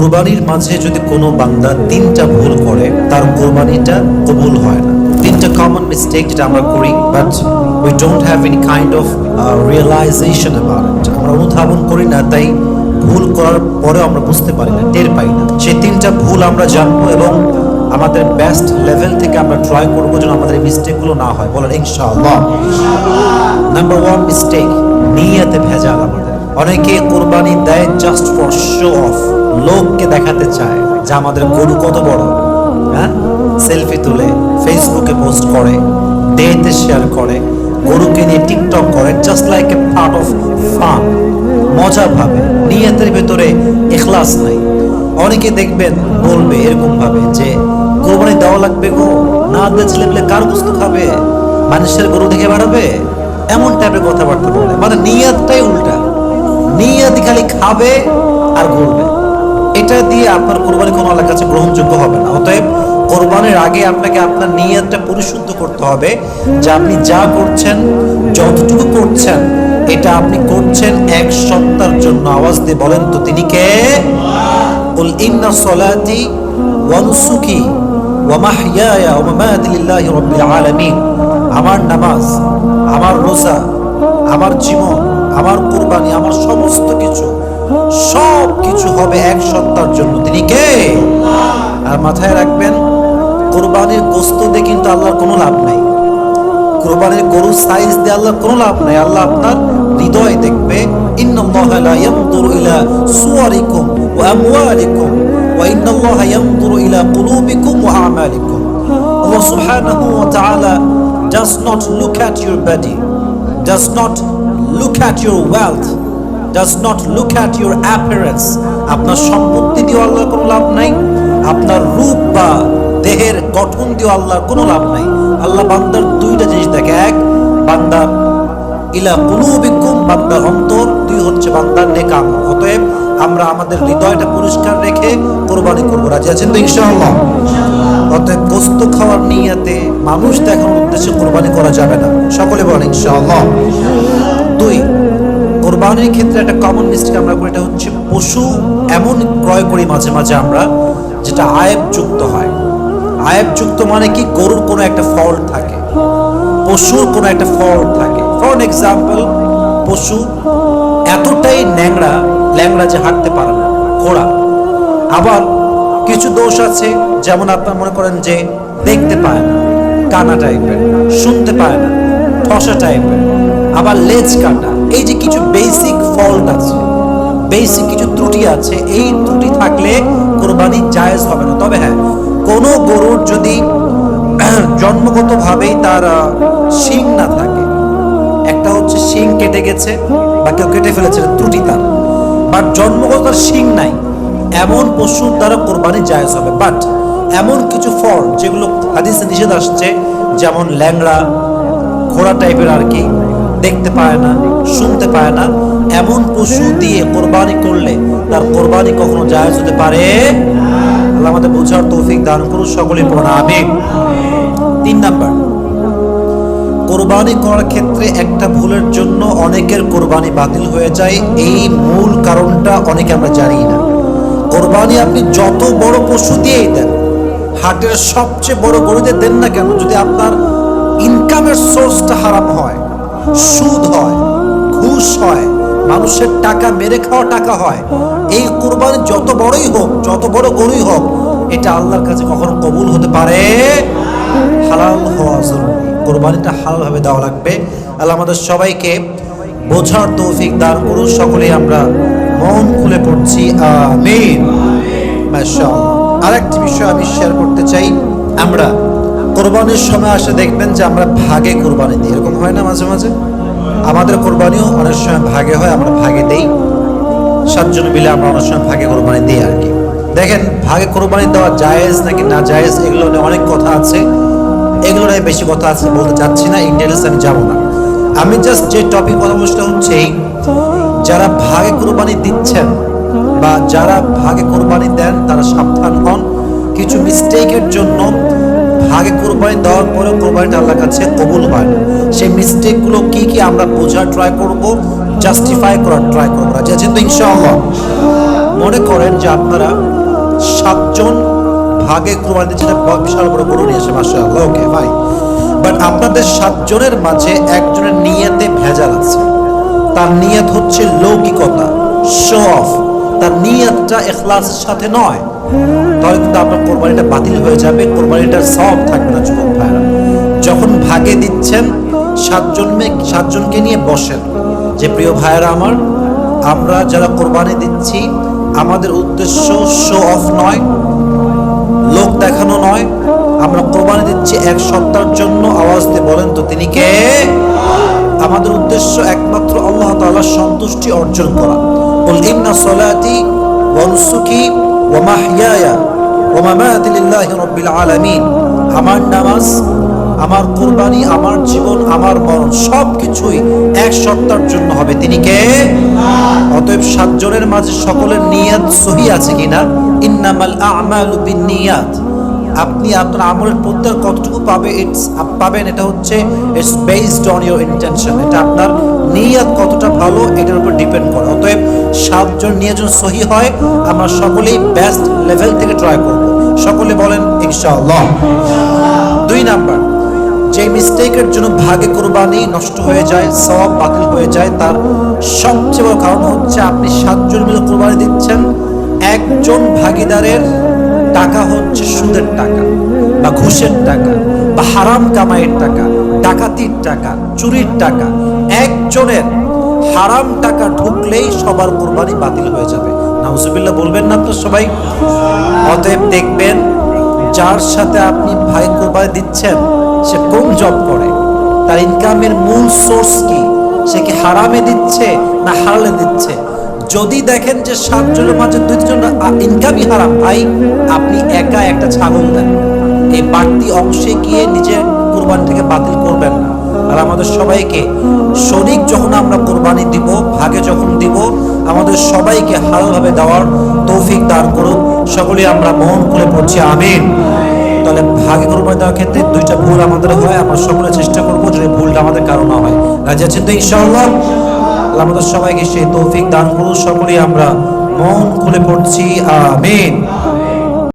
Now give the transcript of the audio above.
কোরবানির মাঝে যদি কোনো বান্দা তিনটা ভুল করে, তার কোরবানিটা কবুল হয় না। তিনটা কমন মিস্টেক যেটা আমরা করি but we don't have any kind of realization about আমরা অনুধাবন করি না, তাই ভুল করার পরেও আমরা বুঝতে পারি না, টের পাই না। সেই তিনটা ভুল আমরা জানব এবং আমাদের বেস্ট লেভেল থেকে আমরা ট্রাই করব যেন আমাদের এই মিস্টেকগুলো না হয়। বলেন, ইনশাআল্লাহ। নাম্বার ওয়ান মিস্টেক নিয়তে ভেজাল আমাদের। অনেকে কোরবানি দেয় লোককে দেখাতে চায় যে আমাদের গরু কত বড়। হ্যাঁ? সেলফি তুলে ফেসবুকে পোস্ট করে ডেতে শেয়ার করে, গরুকে নিয়ে টিকটক করে just like a part of fun মজা ভাবে নিয়তের ভেতরে এখলাস নাই। অনেকে দেখবেন, বলবে এরকম ভাবে যে কোরবানি দেওয়া লাগবে গো, না দিয়ে ছেলে পেলে কার বস্তু খাবে? মানুষের গরু দেখে বাড়াবে? এমন টাইপের কথাবার্তা বলে। মানে নিয়াতটাই উল্টা। নিয়াত খালি খাবে আর ঘুরবে। দিয়ে আপনার কোরবানি কোনো আল্লাহর কাছে গ্রহণযোগ্য হবে না। অতএব কোরবানির আগে আপনাকে আপনার নিয়তটা পরিশুদ্ধ করতে হবে যে আপনি যা করছেন, যতটুকু করছেন, এটা আপনি করছেন এক সপ্তাহের জন্য। আওয়াজ দিয়ে বলেন তো তিনি কে? উল ইন্না সলাতি ওয়ানুসুকি ওয়ামাহিয়ায়া ওয়ামামাতি লিল্লাহি রাব্বিল আলামিন। আমার নামাজ, আমার রোজা, আমার জীবন, আমার কুরবানি, আমার সমস্ত কিছু সব কিছু হবে এক সত্তার জন্য। তিনি কে? আর মাথায় রাখবেন, কোরবানির গোস্ত দিয়ে কিন্তু আল্লাহর কোনো লাভ নাই। কোরবানির গরুর সাইজ দিয়ে আল্লাহর কোনো লাভ নাই। আল্লাহ আপনার হৃদয় দেখবে। ইন্নাল্লাহা লা ইয়ানজুরু ইলা সুওয়ারিকুম ওয়া আমওয়ালিকুম ওয়া ইন্নাল্লাহা ইয়ানজুরু ইলা কুলুবিকুম does not look at your wealth does not look at your appearance. আপনার সম্পত্তি দিয়ে আল্লাহর কোনো লাভ নাই। আপনার রূপ বা দেহের গঠন দিয়ে আল্লাহর কোনো লাভ নাই। আল্লাহ বান্দার দুইটা জিনিস দেখে। এক বান্দার ইলা কুলুবিকুম বান্দার অন্তর। দুই হচ্ছে বান্দার নেকাম। অতএব আমরা আমাদের হৃদয়টা পরিষ্কার রেখে কোরবানি করব। রাজি আছেন তো ইনশাআল্লাহ? অতএব গোস্ত খাওয়ার নিয়াতে মানুষ দেখানোর উদ্দেশ্যে কোরবানি করা যাবে না। সকলে বলেন ইনশাআল্লাহ। দুই কোরবানির ক্ষেত্রে একটা কমন মিস্টেক আমরা করি, এটা হচ্ছে পশু এমন ক্রয় করি মাঝে মাঝে আমরা যেটা আয়েব যুক্ত হয়। আয়েব যুক্ত মানে কি? গরুর কোনো একটা ফল্ট থাকে, পশুর কোনো একটা ফল্ট থাকে। ফর এক্সাম্পল পশু এতটাই ন্যাংরা ল্যাংড়া যে হাঁটতে পারে না, ঘোড়া। আবার কিছু দোষ আছে, যেমন আপনার মনে করেন যে দেখতে পায় না, কানা টাইপের শুনতে পায় না, ঠসা টাইপের আবার লেজ কাটা এই যে কিছু বেসিক ফল্ট আছে বেসিক কিছু ত্রুটি আছে, এই ত্রুটি থাকলে কোরবানি জায়েজ হবে না। তবে হ্যাঁ কোনো গরুর যদি জন্মগতভাবেই তার শিং না থাকে, একটা হচ্ছে শিং কেটে গেছে বা কেউ কেটে ফেলেছে ত্রুটি তার। বাট জন্মগত শিং নাই, এমন পশুর দ্বারা কোরবানি জায়েজ হবে। বাট এমন কিছু ফল যেগুলো হাদিসে নিষেধ আসছে, যেমন ল্যাংড়া, ঘোড়া টাইপের আর কি দেখতে পায় না, শুনতে পায় না। এমন পশু দিয়ে কোরবানি করলে তার কোরবানি কখনো জায়েজ হতে পারে? আল্লাহ আমাদের বোঝার তৌফিক দান করুন, সকলে পড়া তিন নাম্বার, কোরবানি করার ক্ষেত্রে একটা ভুলের জন্য অনেকের কোরবানি বাতিল হয়ে যায়। এই মূল কারণটা অনেকে আমরা জানি না। কোরবানি আপনি যত বড় পশু দিয়েই দেন, হাটের সবচেয়ে বড় গরুতে দেন না কেন? যদি আপনার ইনকামের সোর্সটা হারাম হয় সুদ হয়, ঘুষ হয়, মানুষের টাকা মেরে খাওয়া টাকা হয়। এই কোরবানি যত বড়ই হোক, যত বড় গরুই হোক, এটা আল্লাহর কাছে কখনো কবুল হতে পারে? হালাল হওয়া জরুরি। কোরবানিটা হালালভাবে দেওয়া লাগবে। আল্লাহ আমাদের সবাইকে বোঝার তৌফিক দান করুন। সকলেই আমরা মন খুলে পড়ছি। আমিন। মাশাআল্লাহ। আরেকটি বিষয় আমি শেয়ার করতে চাই। আমরা কোরবানির সময় আসে দেখবেন যে আমরা ভাগে কোরবানি দিই। এরকম হয় না মাঝে মাঝে? আমাদের কোরবানিও অনেক সময় ভাগে হয়, আমরা ভাগে দেই। সাতজন মিলে আমরা অনেক সময় ভাগে কোরবানি দিই আর কি। দেখেন, ভাগে কোরবানি দেওয়া জায়েজ নাকি না জায়েজ, এগুলো নিয়ে অনেক কথা আছে। এগুলো নিয়ে বেশি কথা আছে বলতে চাচ্ছি না ইন্টারেস্ট আমি যাব না। আমি জাস্ট যে টপিক বলছিলাম হচ্ছে যারা ভাগে কোরবানি দিচ্ছেন বা যারা ভাগে কোরবানি দেন, তারা সাবধান হন। কিছু মিস্টেকের জন্য ভাগে কোরবানি দেওয়ার পরে কোরবানিটা আল্লাহর কাছে কবুল হয় না। সেই মিস্টেকগুলো কি কি আমরা বোঝার ট্রাই করব জাস্টিফাই করার ট্রাই করব রাজি আছেন তো ইনশাআল্লাহ মনে করেন যে আপনারা সাতজন ভাগে কোরবানি দিচ্ছে একটা বিশাল বড় গরু নিয়ে এসে মাসা ওকে ভাই বাট আপনাদের সাতজনের মাঝে একজনের নিয়তে ভেজাল আছে। তার নিয়ত হচ্ছে লৌকিকতা শো অফ তার নিয়তটা এখলাসের সাথে নয়। তাহলে কিন্তু আপনার কোরবানিটা বাতিল হয়ে যাবে, কোরবানিটার সব থাকবে না যুবক ভাইরা যখন ভাগে দিচ্ছেন, সাতজন মেয়ে সাতজনকে নিয়ে বসেন। যে প্রিয় ভাইয়েরা আমার, আমরা যারা কোরবানি দিচ্ছি, আমাদের উদ্দেশ্য শো অফ নয়, লোক দেখানো নয়। আমরা কোরবানি দিচ্ছি এক সপ্তাহের জন্য, আওয়াজ দিয়ে বলেন তো তিনি কে? আমাদের উদ্দেশ্য একমাত্র আল্লাহ তাআলার সন্তুষ্টি অর্জন করা। বল, ইন্না সলাতি ওয়া মামাতি লিল্লাহি রাব্বিল আলামিন। আমার নামাজ, আমার কোরবানি, আমার জীবন, আমার মরণ সব কিছুই এক সপ্তাহের জন্য হবে। তিনি কে? অতএব সাতজনের মাঝে সকলের নিয়াত সহি আছে কিনা? ইন্নামাল আমালু বিন্নিয়াত আপনি আপনার আমলের প্রত্যেক কতটুকু পাবে ইটস পাবেন, এটা হচ্ছে it's based on your intention এটা আপনার নিয়ত কতটা ভালো, এটার উপর ডিপেন্ড করে। অতএব সাতজন নিয়ে যদি সহি হয়, আমরা সকলেই বেস্ট লেভেল থেকে ট্রাই করব। সকলে বলেন, ইনশাআল্লাহ। দুই নাম্বার, যে মিস্টেকের জন্য ভাগে কোরবানি নষ্ট হয়ে যায় সব বাতিল হয়ে যায়, তার সবচেয়ে বড় কারণ হচ্ছে আপনি সাতজন মিলে কোরবানি দিচ্ছেন, একজন ভাগিদারের টাকা হচ্ছে সুদের টাকা, বা ঘুষের টাকা, বা হারাম কামাইয়ের টাকা, ডাকাতির টাকা, চুরির টাকা। একজনের হারাম টাকা ঢুকলেই সবার কোরবানি বাতিল হয়ে যাবে। নাউজুবিল্লাহ, বলবেন না তো সবাই? অতএব দেখবেন, যার সাথে আপনি ভাই কোরবানি দিচ্ছেন, সে কোন জব করে? তার ইনকামের মূল সোর্স কি? সে কি হারামে দিচ্ছে না হারালে দিচ্ছে? যদি দেখেন যে সাতজনের মাঝে দুইজন ইনকামই হারাম, ভাই, আপনি একা একটা ছাগল দেন। এই বাড়তি অংশে গিয়ে নিজের কোরবানিটাকে বাতিল করবেন না। আর আমাদের সবাইকে শরিক যখন আমরা কোরবানি দিব, ভাগে যখন দিব, আমাদের সবাইকে হালভাবে দেওয়ার তৌফিক দান করুন। সকলে আমরা মন খুলে পড়ছি, আমিন। তাহলে ভাগে কোরবানি দেওয়ার ক্ষেত্রে দুইটা ভুল আমাদের হয়, আমরা সকলে চেষ্টা করব যদি ভুলটা আমাদের কারণ হয়। রাজি আছেন তো ইনশাআল্লাহ? আল্লাহ আমাদের সবাইকে সেই তৌফিক দান করুন। সকলেই আমরা মন খুলে পড়ছি আমিন।